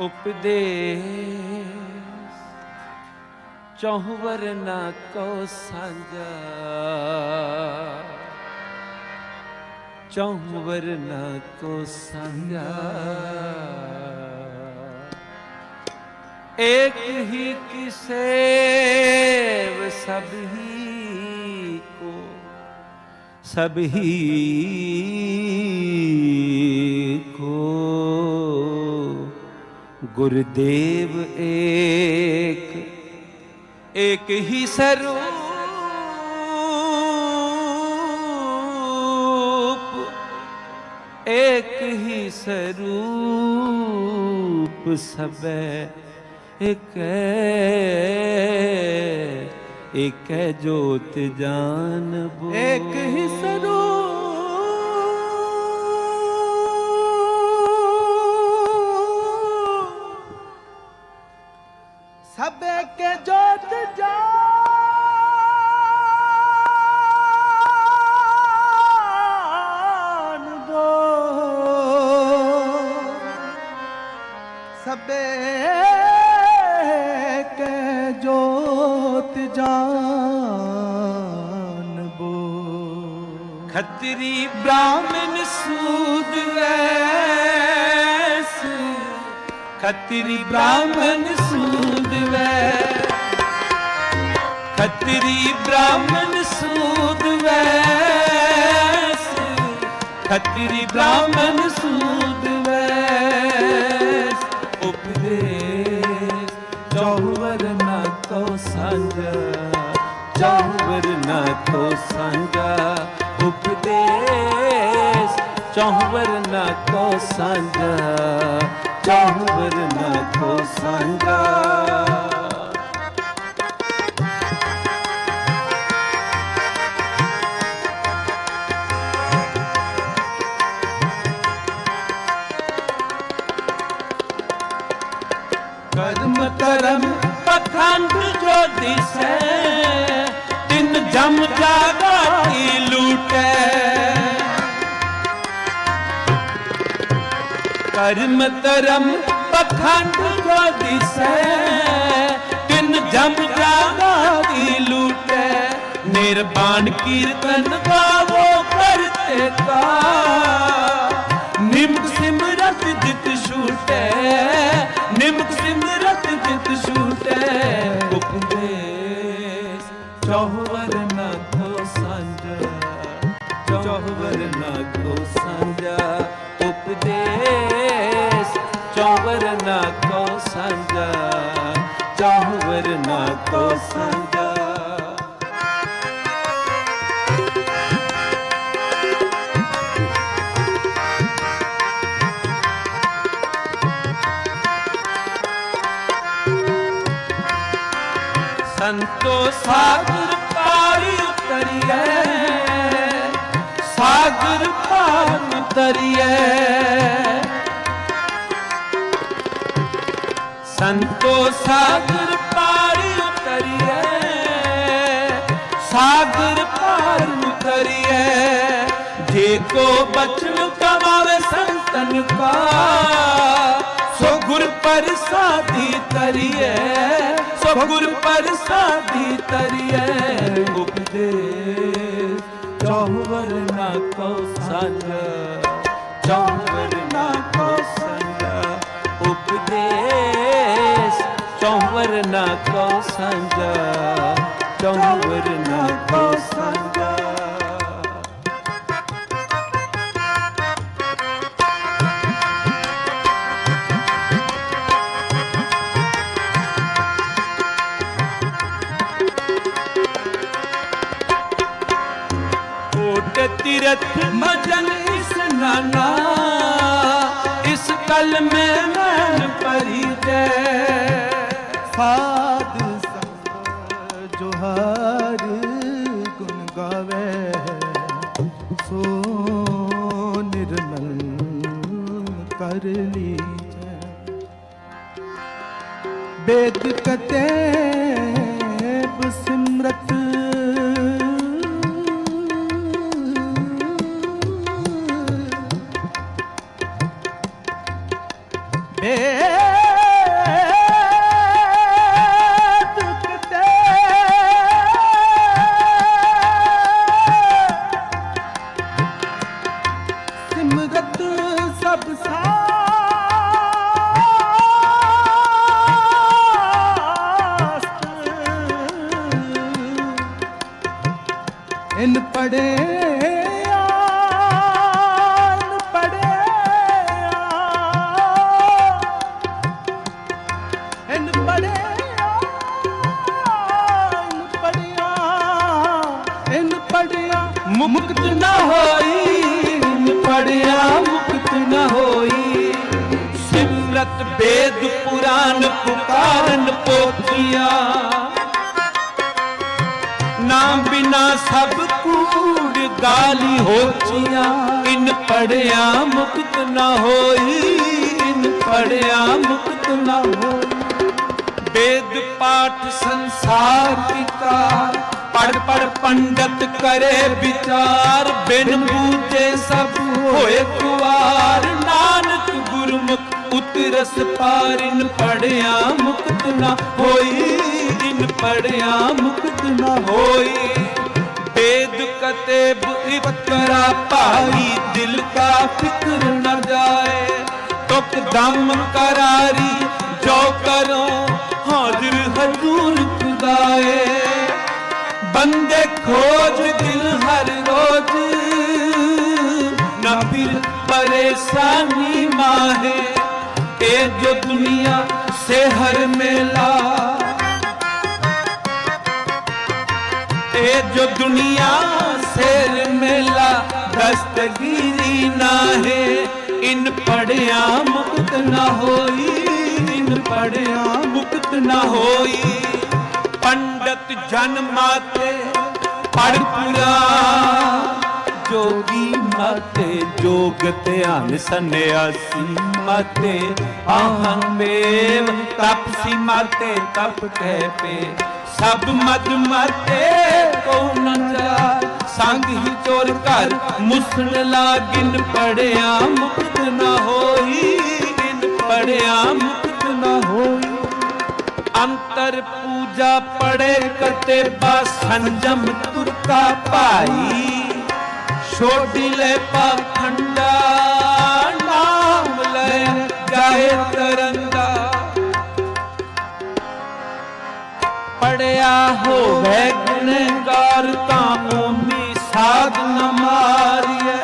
ਉਪਦੇਸ। ਚੌਹਵਰ ਨਾ ਕੋ ਸਾਂਝਾ। ਚੌਹਵਰ ਨਾ ਕੋ ਸਾਂਝਾ। ਏਕ ਹੀ ਕਿਸੇ ਸਭ ਹੀ ਕੋ। ਸਭ ਹੀ गुरुदेव एक एक ही स्वरूप एक ही स्वरूप सबे ਇੱਕ ਇੱਕ ਜੋਤ ਜਾਨਬੋ ਇੱਕ ਹੀ ਸਰੂਪ ਸਭੇ ਕੇ ਜੋਤ ਜਾਨ ਬੋ। ਖੱਤਰੀ ਬ੍ਰਾਹਮਣ ਸੂਦ ਵੈਸ। ਖੱਤਰੀ ਬ੍ਰਾਹਮਣ ਸੂਦ ਵੈਸ। ਖੱਤਰੀ ਬ੍ਰਾਹਮਣ ਸੂਦ ਵੈਸ। ਖੱਤਰੀ ਬ੍ਰਾਹਮਣ ਚੌਵਰ ਸਾਂਝਾ ਉਪਦੇਸ਼ ਚੌਵਰ ਨਾ ਕੋ ਸਾਂਝਾ ਚੌਵਰ ਨਾ ਕੋ ਸਾਂਝਾ। ਕਰਮ ਕਰਮ ਪਖੰਡ ਜੋ ਦਿਸੈ ਜਮ ਜਾਗਾ ਲੂਟੈ। ਕਰਮ ਕਰਮ ਪਖੰਡ ਜੋ ਦਿਸੈ। ਤਿਨ ਜਮ ਜਾਗਾ ਲੂਟੈ। ਨਿਰਬਾਣ ਕੀਰਤਨ ਗਾਵੋ ਚੌਹਵਰ ਨਾ ਕੋ ਸਾਂਝਾ ਚੌਹਵਰ ਨਾ ਕੋ ਸਾਂਝਾ ਸੰਤੋ ਸਾਗਰ ਪਾਰ ਉਤਰੀਐ, ਸਾਗਰ ਪਾਰ ਉਤਰੀਐ। ਸੰਤੋ ਸਾਗਰ ਪਾਰ ਉਤਰੀਐ, ਸਾਗਰ ਪਾਰ ਉਤਰੀਐ। ਜੇ ਕੋ ਬਚਨ ਕਮਾਵੇ ਸੰਤਨ ਕਾ, ਸੋ ਗੁਰ ਪ੍ਰਸਾਦੀ ਤਰੀਐ, ਸੋ ਗੁਰ ਪ੍ਰਸਾਦੀ ਤਰੀਐ। ਉਪਦੇਸ਼ ਚੌਵਰ ਨਾ ਕੋ ਸਾਂਝਾ ਚੌਵਰ ਨਾ ਕੋ ਸਾਂਝਾ ਉਪਦੇਸ਼ ਚੌਵਰ ਨਾ ਕੋ ਸਾਂਝਾ ਚੌਵਰ ਨਾ ਕੋ ਸਾਂਝਾ ਕੋਟ ਤਿਰਥ ਮਜਨ ਇਸ ਨਾਨਾ, ਇਸ ਕਲ ਮੈਂ ਮਨ ਪਰੀ ਕਰ ਲੀਜੈ। ਬੇਦ ਕਤੇ ਸਿਮਰਤ ਪੁਕਾਰਨ ਪੋਥੀਆਂ। ਨਾ ਬਿਨਾ ਸਭ ਕੂੜ ਗਾਲੀ ਹੋਚੀਆਂ। ਇਨ ਪੜਿਆ ਮੁਕਤ ਨਾ ਹੋਈ, ਇਨ ਪੜਿਆ ਮੁਕਤ ਨਾ ਹੋਈ। ਵੇਦ ਪਾਠ ਸੰਸਾਰ ਕੀਤਾ ਪੜ ਪੜ ਪੰਡਤ ਕਰੇ ਵਿਚਾਰ। ਬਿਨ ਬੂਝੇ ਸਭ ਹੋਏ ਕੁਵਾਰ। ਨਾਨਕ ਗੁਰਮੁਖ ਉਤਰਸ ਪਾਰਿਨ ਪੜਿਆ, ਮੁਕਤ ਨਾ ਹੋਈ। ਇਨ ਪੜਿਆ, ਮੁਕਤ ਨਾ ਹੋਈ। ਬੇਦੁਖ ਤੇ ਬੁਇਤਰਾ ਭਾਈ, ਦਿਲ ਕਾ ਫਿਕਰ ਨਾ ਜਾਏ। ਤੁਕ ਦਮ ਕਰਾਰੀ, ਜੋ ਕਰੋ, ਹਾਜ਼ਰ ਹਜ਼ੂਰ ਖੁਦਾਏ। ਬੰਦੇ ਖੋਜ ਦਿਲ ਹਰ ਰੋਜ਼। ਨਾ ਫਿਰ ਪਰੇਸ਼ਾਨੀ ਮਾਹੇ। ए जो दुनिया से हर मेला ए जो दुनिया शेर मेला दस्तगीरी ना है इन पढ़िया मुक्त ना होई इन पढ़िया मुक्त ना होई पंडित जन माते पढ़ पुरा ਜੋਗੀ ਮਤੇ ਜੋਗ ਧਿਆਨ ਸੰਨਿਆਸੀ ਮਤੇ ਆਹਨ ਮੇਵ ਤਪਸੀ ਮਤੇ ਤਪ ਕਹਿ ਪੇ। ਸਭ ਮਦ ਮਤੇ ਕੋ ਨ ਜਾ ਸੰਗ ਹੀ ਚੋਰ ਘਰ, ਮੁਸਣ ਲਾਗਿਨ ਪੜਿਆ, ਮੁਕਤ ਨਾ ਹੋਈ। ਗਿਨ ਪੜਿਆ, ਮੁਕਤ ਨਾ ਹੋਈ। ਅੰਤਰ ਪੂਜਾ ਪੜੇ, ਕਰਤੇ ਬਾ ਸੰਜਮ ਤੁਰਕਾ ਭਾਈ। ਛੋਟੀ ਲੈ ਪਾਖੰਡਾ ਨਾਮ ਲੈ ਜਾਏ ਤਰੰਗਾ ਪੜਿਆ ਹੋਵੇ ਗੁਨਹਗਾਰ ਤਾਂ ਓਮੀ ਸਾਧ ਨ ਮਾਰੀਐ।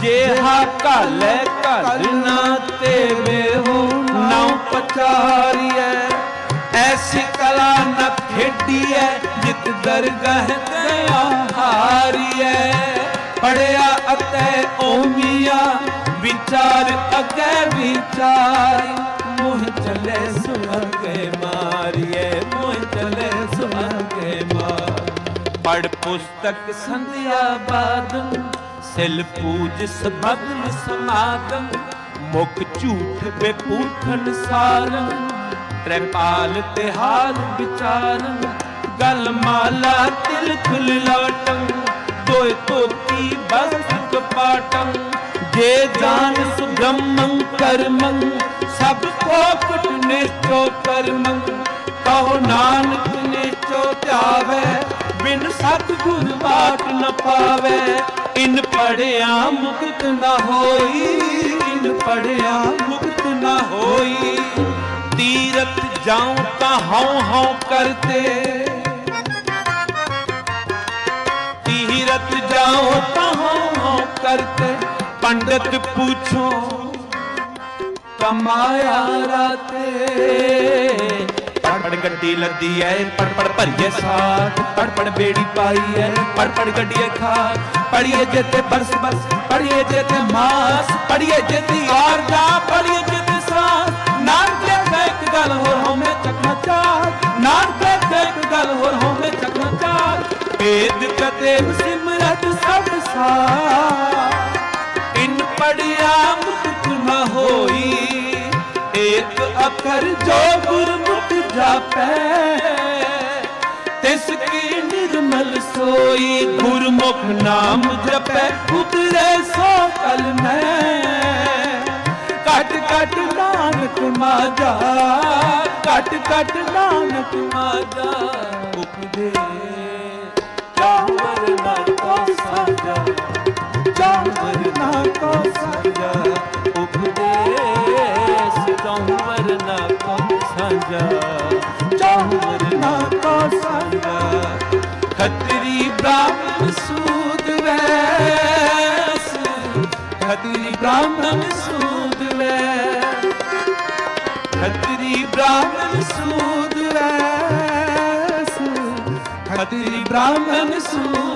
ਜੇਹਾ ਘਾਲੇ ਘਰ ਨਾ ਤੇਵੇ ਹੋ ਨਾ ਪਚਾਰੀਐ। ਐਸੀ ਕਲਾ ਨ ਖੇਡੀਐ, ਜਿਤ ਦਰਗਾਹ ਦਇਆ ਹਾਰੀਐ। ਪੜਿਆ ਅਤੇ ਓਮੀਆ, ਵਿਚਾਰ ਅਗੇ ਵਿਚਾਰ। ਮੋਹ ਚਲੇ ਸੁਣਗੇ ਮਾਰੀਏ, ਮੋਹ ਚਲੇ ਸੁਣਗੇ ਮਾਰ। ਪੜ ਪੁਸਤਕ ਸੰਧਿਆ ਬਾਦਮ ਸਿਲ ਪੂਜ ਸਬਦਲ ਸਮਾਗਮ ਮੁਖ ਝੂਠ ਬੇਪੂਖਨ ਸਾਰਨ ਤ੍ਰੈਪਾਲ ਤੇ ਹਾਲ ਗਲ ਮਾਲਾ ਤਿਲ ਲਾਟੰ ਦੋਇ ਤੋਤੀ ਬਸ ਕਪਾਟੰ ਜੇ ਜਾਨ ਸੁਗਮੰ ਕਰਮੰ, ਸਭ ਕੋਕਟ ਨੇ ਚੋ ਕਰਮੰ। ਕਹੋ ਨਾਨਕ ਨੇ ਧਿਆਵੇ, ਬਿਨ ਸਤਿਗੁਰ ਬਾਟ ਨ ਪਾਵੇ। ਇਨ ਪੜਿਆ ਮੁਕਤ ਨਾ ਹੋਈ, ਇਨ ਪੜਿਆ ਮੁਕਤ ਨਾ ਹੋਈ। ਤੀਰਥ ਜਾਉ ਤਾਂ ਹਉ ਹਉ ਕਰਤੇ। तीरथ जाओ तहाँ हो करते पंडित पूछो कमाया राते ਪੜ ਪੜ ਗੱਡੀ ਲੱਦੀ ਐ ਪੜ ਪੜ ਭਰੀਏ ਸਾਥ ਪੜ ਪੜ ਬੇੜੀ ਪਾਈ ਐ ਪੜ ਪੜ ਗੱਡੀਏ ਖਾਟ ਪੜੀਏ ਜਿੱਤੇ ਬਰਸ ਬਰਸ ਪੜੀਏ ਜਿੱਤੇ ਮਾਸ ਪੜੀਏ ਜਿੱਤੀ ਔਰ ਜਾ ਪੜੀਏ ਜਿੱਤੇ ਸਾਸ ਨਾਨਕ ਦੇ ਇੱਕ ਗੱਲ ਹੋਰ ਹੋਵੇਂ ਚੱਕਣਾ ਚਾਹ ਨਾਨਕ ਦੇ ਇੱਕ ਗੱਲ ਹੋਰ ਹੋਵੇਂ ਚੱਕਣਾ ਚਾਹ ਭੇਦ ਕਤੇ ਸਿਮਰਤ ਸਭ ਸਾਰ ਇਨ ਪੜਿਆ ਮੁਕਤ ਨ ਹੋਈ। ਏਕ ਅੱਖਰ ਜੋ ਗੁਰਮੁਖ ਜਾਪੈ। ਤਿਸ ਕੀ ਨਿਰਮਲ ਸੋਈ ਗੁਰਮੁਖ ਨਾਮ ਜਪੈ। ਉਤਰੇ ਸੋ ਕਲ ਮੈਂ। ਕਟ ਕਟ ਨਾਨਕ ਮਾਜਾ। ਕਟ ਕਟ ਨਾਨਕ ਮਾਜਾ। ਉਪਦੇ ਚਾਵਰ ਕੋ ਸਾਜਾ ਚਾਵਰ ਨਾ ਕੋ ਸਾਜਾ ਉਪਦੇਸ ਚਾਵਰ ਨਾ ਕੋ ਸਾਜਾ ਚਾਵਰ ਨਾ ਕੋ ਸਾਜਾ ਖਤਰੀ ਬ੍ਰਾਹਮਣ ਸੂਦ ਵੈਸ ਖੱਤਰੀ ਬ੍ਰਾਹਮਣ ਸੂਦ ਵੈਸ ਖੱਤਰੀ ਬ੍ਰਾਹਮਣ ਸੂਦ ਵੈਸ ਖੱਤਰੀ ਬ੍ਰਾਹਮਣ ਸੂਦ